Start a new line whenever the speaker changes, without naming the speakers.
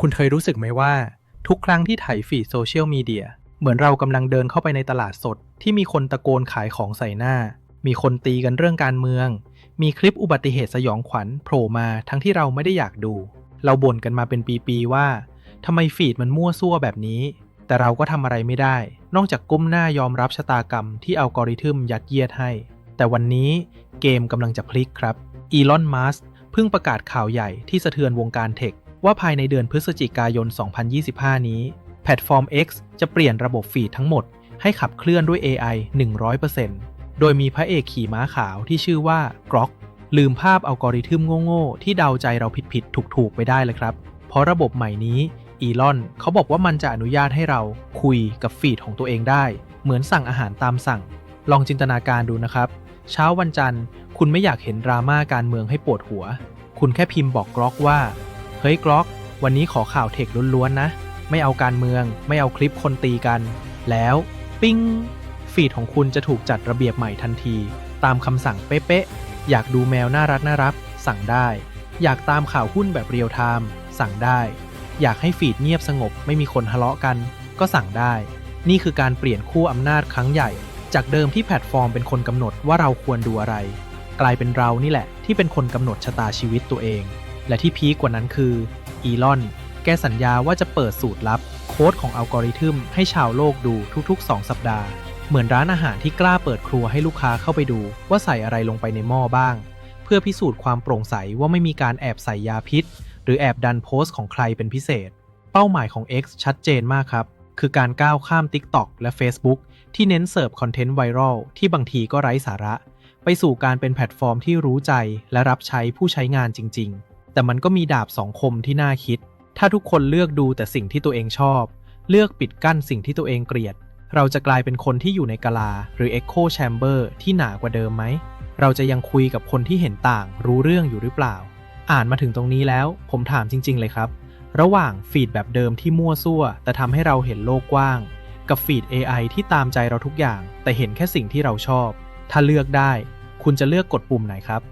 คุณเคยรู้สึกไหมว่า ทุกครั้งที่ไถฟีดโซเชียลมีเดียเหมือนเรากำลังเดินเข้าไปในตลาดสด ที่มีคนตะโกนขายของใส่หน้า มีคนตีกันเรื่องการเมือง มีคลิปอุบัติเหตุสยองขวัญโผล่มาทั้งที่เราไม่ได้อยากดู เราบ่นกันมาเป็นปีๆว่าทำไมฟีดมันมั่วซั่วแบบนี้ แต่เราก็ทำอะไรไม่ได้ นอกจากก้มหน้ายอมรับชะตากรรมที่อัลกอริทึมยัดเยียดให้ แต่วันนี้เกมกำลังจะพลิกครับอีลอนมัสเพิ่งประกาศข่าวใหญ่ที่สะเทือนวงการเทค ว่าภายในเดือนพฤศจิกายน 2025 นี้ แพลตฟอร์ม X จะเปลี่ยนระบบฟีดทั้งหมด ให้ขับเคลื่อนด้วย AI 100%โดยมีพระเอกขี่ม้าขาวที่ชื่อว่ากรอกลืมภาพอัลกอริทึมโง่ๆที่เดาใจเราผิดๆถูกๆไปได้เลยครับ เพราะระบบใหม่นี้อีลอนเขาบอกว่ามันจะอนุญาตให้เราคุยกับฟีดของตัวเองได้ เหมือนสั่งอาหารตามสั่ง ลองจินตนาการดูนะครับ เช้าวันจันทร์ คุณไม่อยากเห็นดราม่าการเมืองให้ปวดหัว คุณแค่พิมพ์บอกกรอกว่า ฮ้ยกรอก วันนี้ขอข่าวเทคล้วนๆนะ ไม่เอาการเมือง ไม่เอาคลิปคนตีกัน แล้ว ปิ้ง ฟีดของคุณจะถูกจัดระเบียบใหม่ทันที ตามคำสั่งเป๊ะๆ อยากดูแมวน่ารักน่ารักสั่งได้ อยากตามข่าวหุ้นแบบเรียลไทม์สั่งได้ อยากให้ฟีดเงียบสงบไม่มีคนทะเลาะกัน ก็สั่งได้ นี่คือการเปลี่ยนคู่อำนาจครั้งใหญ่ จากเดิมที่แพลตฟอร์มเป็นคนกำหนดว่าเราควรดูอะไร กลายเป็นเรานี่แหละ ที่เป็นคนกำหนดชะตาชีวิตตัวเอง และที่พีคกว่านั้นคืออีลอน แกสัญญาว่าจะเปิดสูตรลับ โค้ดของอัลกอริทึมให้ชาวโลกดูทุกๆ 2 สัปดาห์ เหมือนร้านอาหารที่กล้าเปิดครัวให้ลูกค้าเข้าไปดูว่าใส่อะไรลงไปในหม้อบ้าง เพื่อพิสูจน์ความโปร่งใสว่าไม่มีการแอบใส่ยาพิษ หรือแอบดันโพสต์ของใครเป็นพิเศษ เป้าหมายของ X ชัดเจนมากครับ คือการก้าวข้าม TikTok และ Facebook ที่เน้นเสิร์ฟคอนเทนต์ไวรัลที่บางทีก็ไร้สาระ ไปสู่การเป็นแพลตฟอร์มที่รู้ใจและรับใช้ผู้ใช้งานจริง ๆ แต่มันก็มีดาบสองคมที่น่าคิด ถ้าทุกคนเลือกดูแต่สิ่งที่ตัวเองชอบ เลือกปิดกั้นสิ่งที่ตัวเองเกลียด เราจะกลายเป็นคนที่อยู่ในกะลา หรือ Echo Chamber ที่หนากว่าเดิมไหม เราจะยังคุยกับคนที่เห็นต่างรู้เรื่องอยู่หรือเปล่า อ่านมาถึงตรงนี้แล้ว ผมถามจริง ๆ เลยครับ ระหว่างฟีดแบบเดิมที่มั่วซั่ว แต่ทำให้เราเห็นโลกกว้าง กับฟีด AI ที่ตามใจเราทุกอย่าง แต่เห็นแค่สิ่งที่เราชอบ ถ้าเลือกได้ คุณจะเลือกกดปุ่มไหนครับ